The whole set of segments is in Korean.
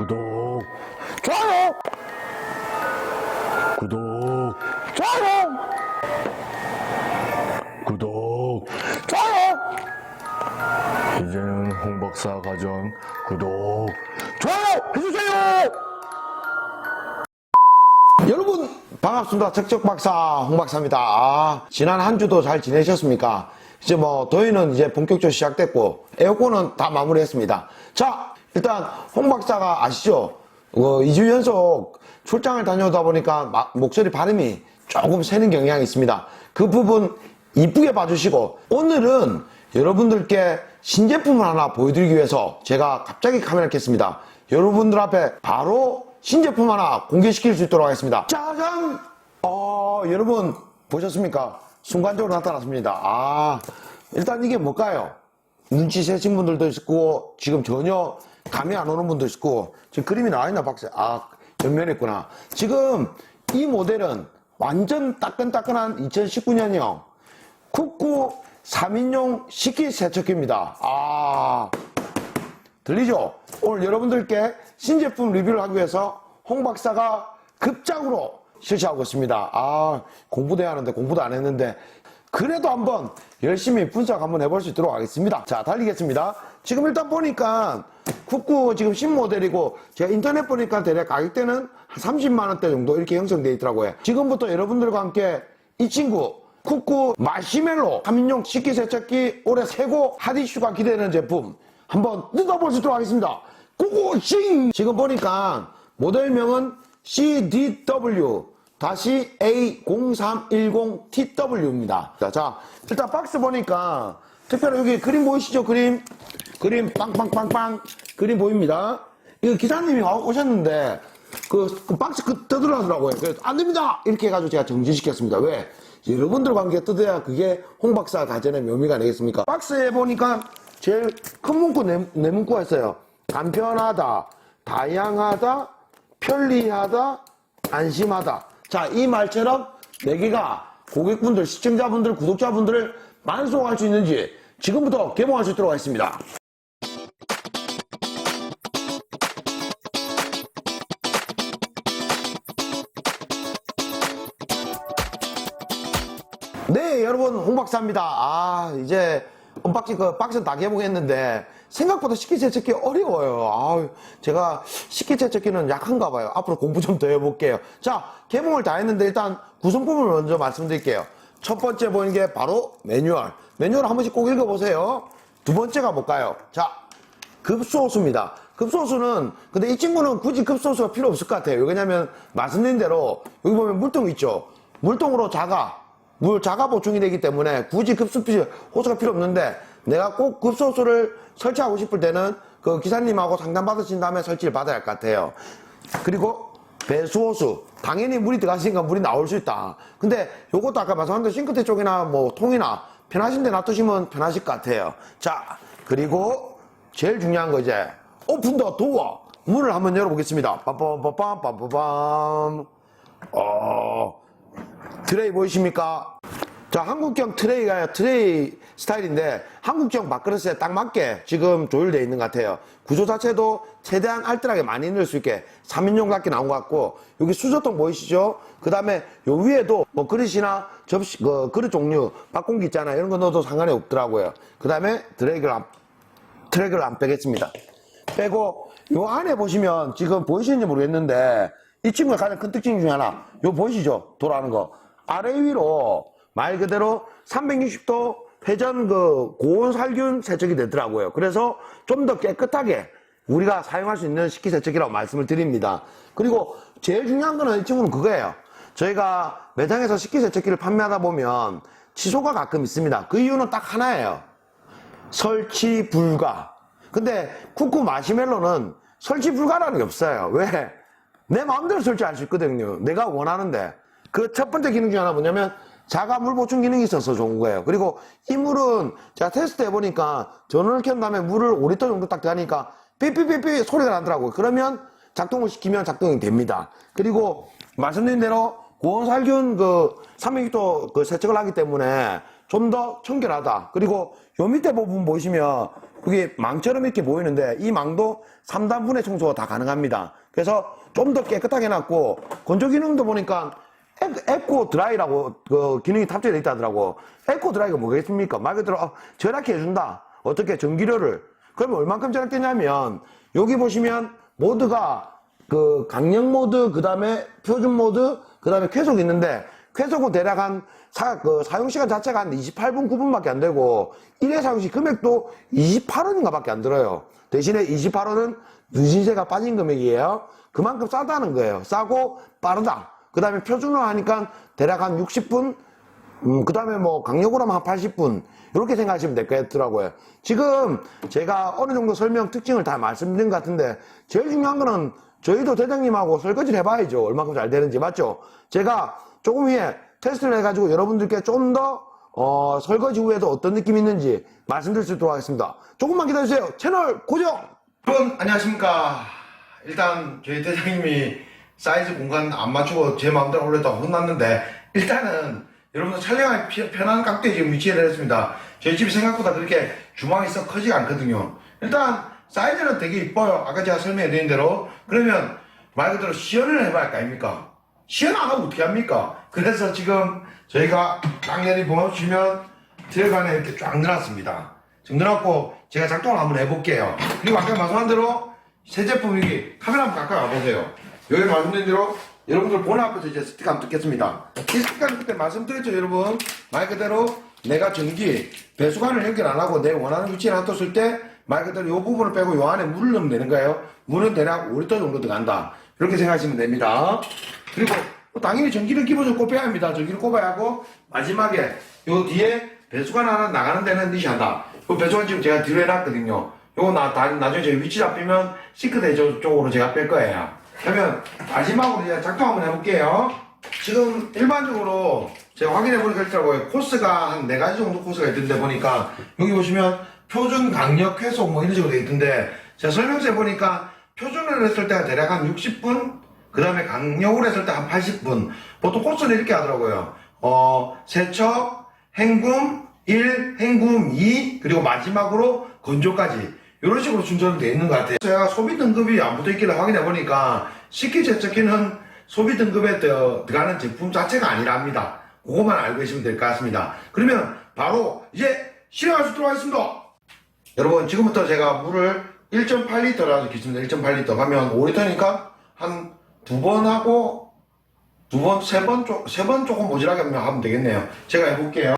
구독, 좋아요! 구독, 좋아요! 구독, 좋아요! 이제는 홍박사 가전 구독, 좋아요! 해주세요! 여러분 반갑습니다. 척척박사 홍박사입니다. 아, 지난 한 주도 잘 지내셨습니까? 이제 뭐 더위는 이제 본격적으로 시작됐고 에어컨은 다 마무리했습니다. 자 일단 홍 박사가 아시죠? 어, 2주 연속 출장을 다녀오다 보니까 마- 목소리 발음이 조금 새는 경향이 있습니다. 그 부분 이쁘게 봐주시고 오늘은 여러분들께 신제품을 하나 보여드리기 위해서 제가 갑자기 카메라를 켰습니다. 여러분들 앞에 바로 신제품 하나 공개시킬 수 있도록 하겠습니다. 짜잔! 어, 여러분 보셨습니까? 순간적으로 나타났습니다. 아, 일단 이게 뭘까요? 눈치 채신 분들도 있고 지금 전혀 감이 안 오는 분도 있고 지금 그림이 나와 있나 박사? 아, 전면했구나. 지금 이 모델은 완전 따끈따끈한 2019년형 쿠쿠 3인용 식기 세척기입니다. 아, 들리죠? 오늘 여러분들께 신제품 리뷰를 하기 위해서 홍 박사가 급작으로 실시하고 있습니다. 아, 공부도 해야 하는데 공부도 안 했는데 그래도 한번 열심히 분석 한번 해볼 수 있도록 하겠습니다. 자, 달리겠습니다. 지금 일단 보니까 쿠쿠 지금 신모델이고 제가 인터넷 보니까 대략 가격대는 한 30만원대 정도 이렇게 형성되어 있더라고요. 지금부터 여러분들과 함께 이 친구 쿠쿠 마시멜로 3인용 식기세척기 올해 최고 핫 이슈가 기대되는 제품 한번 뜯어볼 수 있도록 하겠습니다. 고고싱! 지금 보니까 모델명은 CDW 다시 A0310TW입니다. 자, 자, 일단 박스 보니까 특별히 여기 그림 보이시죠? 그림? 그림 빵빵빵빵 그림 보입니다. 이거 기사님이 와- 오셨는데 그, 그 박스 그 뜯으라더라고요. 그래서 안 됩니다! 이렇게 해가지고 제가 정지시켰습니다. 왜? 여러분들과 함께 뜯어야 그게 홍 박사 가전의 묘미가 되겠습니까? 박스에 보니까 제일 큰 문구 네, 네 문구가 있어요. 간편하다, 다양하다, 편리하다, 안심하다. 자, 이 말처럼 네 개가 고객분들, 시청자분들, 구독자분들을 만족할 수 있는지 지금부터 개봉할 수 있도록 하겠습니다. 홍박사입니다. 아, 이제, 언박싱, 그, 박스는 다 개봉했는데, 생각보다 식기세척기 어려워요. 아 제가 식기세척기는 약한가 봐요. 앞으로 공부 좀 더 해볼게요. 자, 개봉을 다 했는데, 일단 구성품을 먼저 말씀드릴게요. 첫 번째 보이는 게 바로 매뉴얼. 매뉴얼 한 번씩 꼭 읽어보세요. 두 번째가 뭘까요? 자, 급소수입니다. 급소수는 근데 이 친구는 굳이 급소수가 필요 없을 것 같아요. 왜냐면 말씀드린 대로 여기 보면 물통 있죠. 물통으로 자가 물 자가 보충이 되기 때문에 굳이 급수 호수가 필요 없는데 내가 꼭 급소수를 설치하고 싶을 때는 그 기사님하고 상담 받으신 다음에 설치를 받아야 할 것 같아요. 그리고 배수호수 당연히 물이 들어갔으니까 물이 나올 수 있다. 근데 요것도 아까 말씀한 대로 싱크대 쪽이나 뭐 통이나 편하신 데 놔두시면 편하실 것 같아요. 자 그리고 제일 중요한 거 이제 오픈 더 도어 문을 한번 열어보겠습니다. 빰빰빰빰 빰빰빰 어 트레이 보이십니까? 자, 한국형 트레이가 트레이 스타일인데 한국형 밥그릇에 딱 맞게 지금 조율되어 있는 것 같아요. 구조 자체도 최대한 알뜰하게 많이 넣을 수 있게 3인용답게 나온 것 같고 여기 수저통 보이시죠? 그 다음에 요 위에도 뭐 그릇이나 접시, 그 그릇 종류, 밥공기 있잖아요. 이런 거 넣어도 상관이 없더라고요. 그 다음에 드레이크를 안, 트랙을 안 빼겠습니다. 빼고 요 안에 보시면 지금 보이시는지 모르겠는데 이 친구의 가장 큰 특징 중에 하나 요 보이시죠? 돌아가는 거 아래 위로 말 그대로 360도 회전 그 고온 살균 세척이 되더라고요. 그래서 좀 더 깨끗하게 우리가 사용할 수 있는 식기 세척기라고 말씀을 드립니다. 그리고 제일 중요한 거는 이 친구는 그거예요. 저희가 매장에서 식기 세척기를 판매하다 보면 취소가 가끔 있습니다. 그 이유는 딱 하나예요. 설치 불가. 근데 쿠쿠 마시멜로는 설치 불가라는 게 없어요. 왜? 내 마음대로 설치할 수 있거든요. 내가 원하는데. 그 첫 번째 기능 중에 하나 뭐냐면 자가 물 보충 기능이 있어서 좋은 거예요. 그리고 이 물은 제가 테스트 해보니까 전원을 켠 다음에 물을 5리터 정도 딱 들어가니까 삐삐삐삐 소리가 나더라고요. 그러면 작동을 시키면 작동이 됩니다. 그리고 말씀드린 대로 고온 살균 그 300도 그 세척을 하기 때문에 좀 더 청결하다. 그리고 요 밑에 부분 보시면 그게 망처럼 이렇게 보이는데 이 망도 3단분의 청소가 다 가능합니다. 그래서 좀 더 깨끗하게 해놨고 건조 기능도 보니까 에- 에코 드라이라고 그 기능이 탑재되어 있다더라고. 에코 드라이가 뭐겠습니까? 말 그대로 어, 절약해 준다. 어떻게 전기료를. 그러면 얼만큼 절약되냐면 여기 보시면 모드가 그 강력 모드, 그 다음에 표준 모드, 그 다음에 쾌속 있는데 쾌속은 대략 한 사, 그 사용 시간 자체가 한 28분, 9분밖에 안 되고 1회 사용 시 금액도 28원인가 밖에 안 들어요. 대신에 28원은 누진세가 빠진 금액이에요. 그만큼 싸다는 거예요. 싸고 빠르다. 그 다음에 표준으로 하니까 대략 한 60분, 음, 그 다음에 뭐 강력으로 하면 한 80분. 이렇게 생각하시면 될 것 같더라고요. 지금 제가 어느 정도 설명 특징을 다 말씀드린 것 같은데 제일 중요한 거는 저희도 대장님하고 설거지를 해봐야죠. 얼마큼 잘 되는지. 맞죠? 제가 조금 후에 테스트를 해가지고 여러분들께 좀 더, 어, 설거지 후에도 어떤 느낌이 있는지 말씀드릴 수 있도록 하겠습니다. 조금만 기다려주세요. 채널 고정! 여러분, 안녕하십니까. 일단 저희 대장님이 사이즈 공간 안 맞추고 제 마음대로 올렸다고 혼났는데 일단은 여러분들 피- 편한 각도에 지금 위치를 했습니다. 저희 집이 생각보다 그렇게 주방이 썩 커지가 않거든요. 일단 사이즈는 되게 이뻐요. 아까 제가 설명해 드린 대로. 그러면 말 그대로 시연을 해봐야 할 거 아닙니까? 시연 안 하고 어떻게 합니까? 그래서 지금 저희가 당연히 보시면 들어간에 이렇게 쫙 넣어놨습니다. 지금 넣어놨고 제가 작동을 한번 해볼게요. 그리고 아까 말씀한 대로 새 제품 여기 카메라 한번 가까이 와보세요. 여기 말씀드린 대로 여러분들 본 앞에서 이제 스티커 한번 뜯겠습니다. 이 스티커는 그때 말씀드렸죠 여러분. 말 그대로 내가 전기 배수관을 연결 안 하고 내 원하는 위치에 놔뒀을 때 말 그대로 이 부분을 빼고 이 안에 물을 넣으면 되는 거예요. 물은 대략 5리터 정도 들어간다. 이렇게 생각하시면 됩니다. 그리고 뭐 당연히 전기를 기본적으로 꼽아야 합니다. 전기를 꼽아야 하고 마지막에 요 뒤에 배수관 하나 나가는 데는 니시 한다. 요 배수관 지금 제가 뒤로 해놨거든요. 요거 나, 다, 나중에 저희 위치 잡히면 시크대 저- 쪽으로 제가 뺄 거예요. 그러면 마지막으로 이제 작동 한번 해볼게요. 지금 일반적으로 제가 확인해 보니까 있더라고요. 코스가 한 네 가지 정도 코스가 있던데 보니까 여기 보시면 표준 강력 회속 뭐 이런 식으로 돼 있던데 제가 설명서에 보니까 표준을 했을 때가 대략 한 60분 그 다음에 강력으로 했을 때 한 80분 보통 코스는 이렇게 하더라고요. 어 세척, 행굼 1, 행굼 2 그리고 마지막으로 건조까지 이런 식으로 순서로 되어 있는 것 같아요. 제가 소비 등급이 안 붙어 있길래 확인해 보니까 식기 세척기는 소비 등급에 더- 들어가는 제품 자체가 아니랍니다. 그것만 알고 계시면 될 것 같습니다. 그러면 바로 이제 실행할 수 있도록 하겠습니다. 여러분 지금부터 제가 물을 1.8리터라도 기준으로 1.8리터 가면 5리터니까 한 두 번 하고 두 번, 세 번, 조- 세번 조금 모자라게 하면 하면 되겠네요. 제가 해볼게요.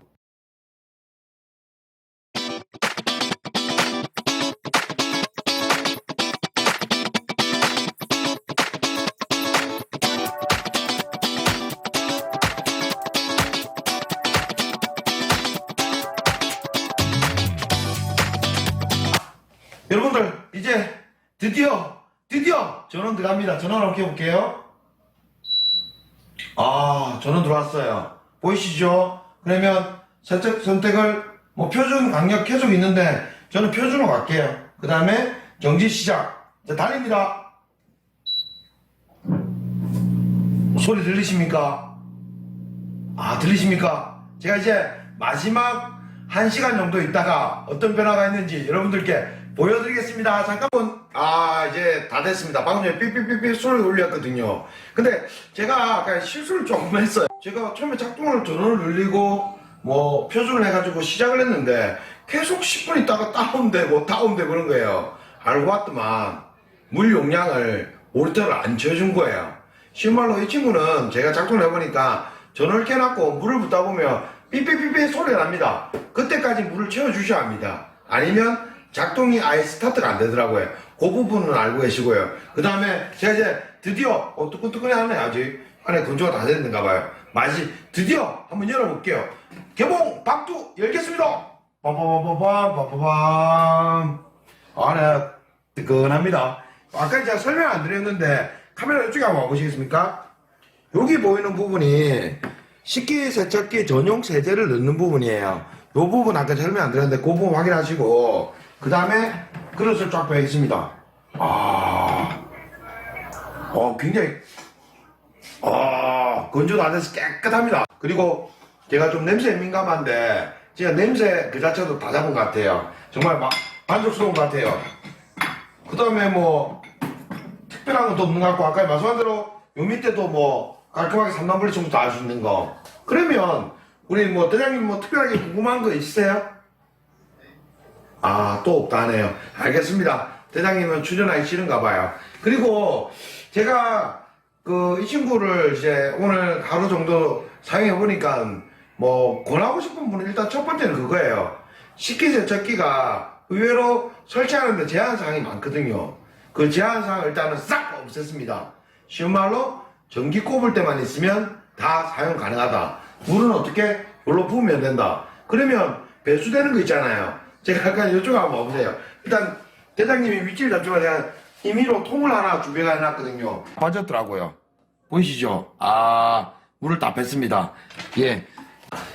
여러분들 이제 드디어 드디어 전원 들어갑니다. 전원 한번 켜볼게요. 아 전원 들어왔어요. 보이시죠? 그러면 선택, 선택을 뭐 표준 강력 계속 있는데 저는 표준으로 갈게요. 그 다음에 정지 시작. 자 달립니다. 소리 들리십니까? 아 들리십니까? 제가 이제 마지막 한 시간 정도 있다가 어떤 변화가 있는지 여러분들께 보여드리겠습니다. 잠깐만. 아 이제 다 됐습니다. 방금 전에 삐삐삐삐 소리 울렸거든요. 근데 제가 아까 실수를 조금 했어요. 제가 처음에 작동을 전원을 눌리고 뭐 표준을 해가지고 시작을 했는데 계속 10분 있다가 다운되고 다운되고 그런 거예요. 알고 봤더만 물 용량을 5리터를 안 채워준 거예요. 쉬운 말로 이 친구는 제가 작동을 해보니까 전원을 켜놨고 물을 붓다 보면 삐삐삐삐 소리가 납니다. 그때까지 물을 채워주셔야 합니다. 아니면 작동이 아예 스타트가 안 되더라고요. 그 부분은 알고 계시고요. 그 다음에 제가 이제 드디어 어, 뜨끈뜨끈해 하네 아직 안에 건조가 다 됐는가 봐요. 마지 드디어 한번 열어볼게요. 개봉 박두 열겠습니다. 빠바바바밤 빠바밤 안에 뜨끈합니다. 아까 제가 설명 안 드렸는데 카메라 이쪽에 한번 와보시겠습니까? 여기 보이는 부분이 식기 세척기 전용 세제를 넣는 부분이에요. 이 부분 아까 설명 안 드렸는데 그 부분 확인하시고 그 다음에 그릇을 쫙 빼겠습니다. 아, 어 굉장히 아 건조도 안 돼서 깨끗합니다. 그리고 제가 좀 냄새에 민감한데 진짜 냄새 그 자체도 다 잡은 것 같아요. 정말 마- 만족스러운 것 같아요. 그 다음에 뭐 특별한 건또 없는 것 같고 아까 말씀한 대로 요 밑에도 뭐 깔끔하게 삼단분리 청소도 할 수 있는 거 그러면 우리 뭐 대장님 뭐 특별하게 궁금한 거 있으세요? 아 또 없다 하네요. 알겠습니다. 대장님은 출연하기 싫은가 봐요. 그리고 제가 그 이 친구를 이제 오늘 하루 정도 사용해 보니까 뭐 권하고 싶은 분은 일단 첫 번째는 그거예요. 식기세척기가 의외로 설치하는데 제한사항이 많거든요. 그 제한사항을 일단은 싹 없앴습니다. 쉬운 말로 전기 꼽을 때만 있으면 다 사용 가능하다. 물은 어떻게 물로 부으면 된다. 그러면 배수되는 거 있잖아요 제가 약간 이쪽 한번 와보세요 일단 대장님이 위치를 잡지만 제가 임의로 통을 하나 준비가 해놨거든요 빠졌더라고요 보이시죠 아 물을 다 뺐습니다 예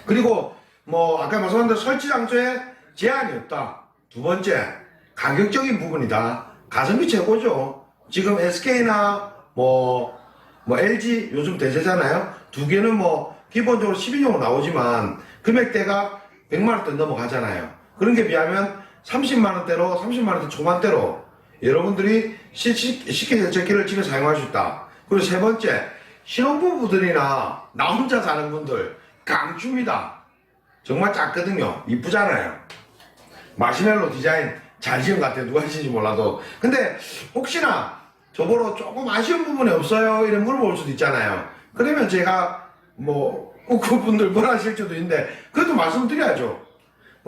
그리고 뭐 아까 말씀한 대로 설치 장소에 제한이 없다. 두 번째 가격적인 부분이다. 가성비 최고죠. 지금 SK나 뭐, 뭐 LG 요즘 대세잖아요. 두 개는 뭐 기본적으로 12종으로 나오지만 금액대가 100만 원대 넘어가잖아요. 그런 게 비하면 30만 원대로 30만 원대 초반대로 여러분들이 쉽게 세척기를 집에 사용할 수 있다. 그리고 세 번째 신혼부부들이나 나 혼자 사는 분들 강추입니다. 정말 작거든요. 이쁘잖아요. 마시멜로 디자인 잘 지은 것 같아요. 누가 하신지 몰라도. 근데 혹시나 저보러 조금 아쉬운 부분이 없어요? 이런 물어볼 수도 있잖아요. 그러면 제가 뭐 그분들 뭐라 하실 수도 있는데 그래도 말씀드려야죠.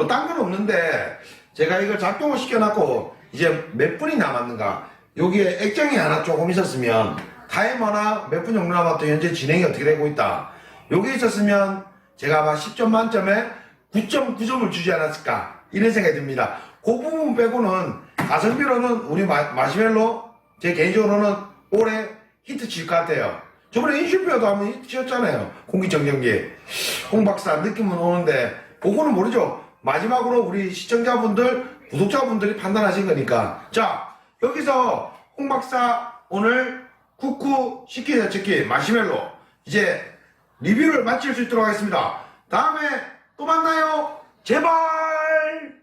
뭐 딴 건 없는데 제가 이걸 작동을 시켜놨고 이제 몇 분이 남았는가? 여기에 액정이 하나 조금 있었으면 타이머나 몇 분 정도 남았던 현재 진행이 어떻게 되고 있다? 여기 있었으면 제가 아마 10점 만점에 9.9점을 주지 않았을까? 이런 생각이 듭니다. 그 부분 빼고는 가성비로는 우리 마, 마시멜로 제 개인적으로는 올해 히트 칠 것 같아요. 저번에 인슈페어도 한번 히트 치었잖아요. 공기청정기 홍 박사 느낌은 오는데 그거는 모르죠 마지막으로 우리 시청자분들 구독자분들이 판단하신 거니까. 자 여기서 홍 박사 오늘 쿠쿠 식기세척기 마시멜로 이제 리뷰를 마칠 수 있도록 하겠습니다. 다음에 또 만나요. 제발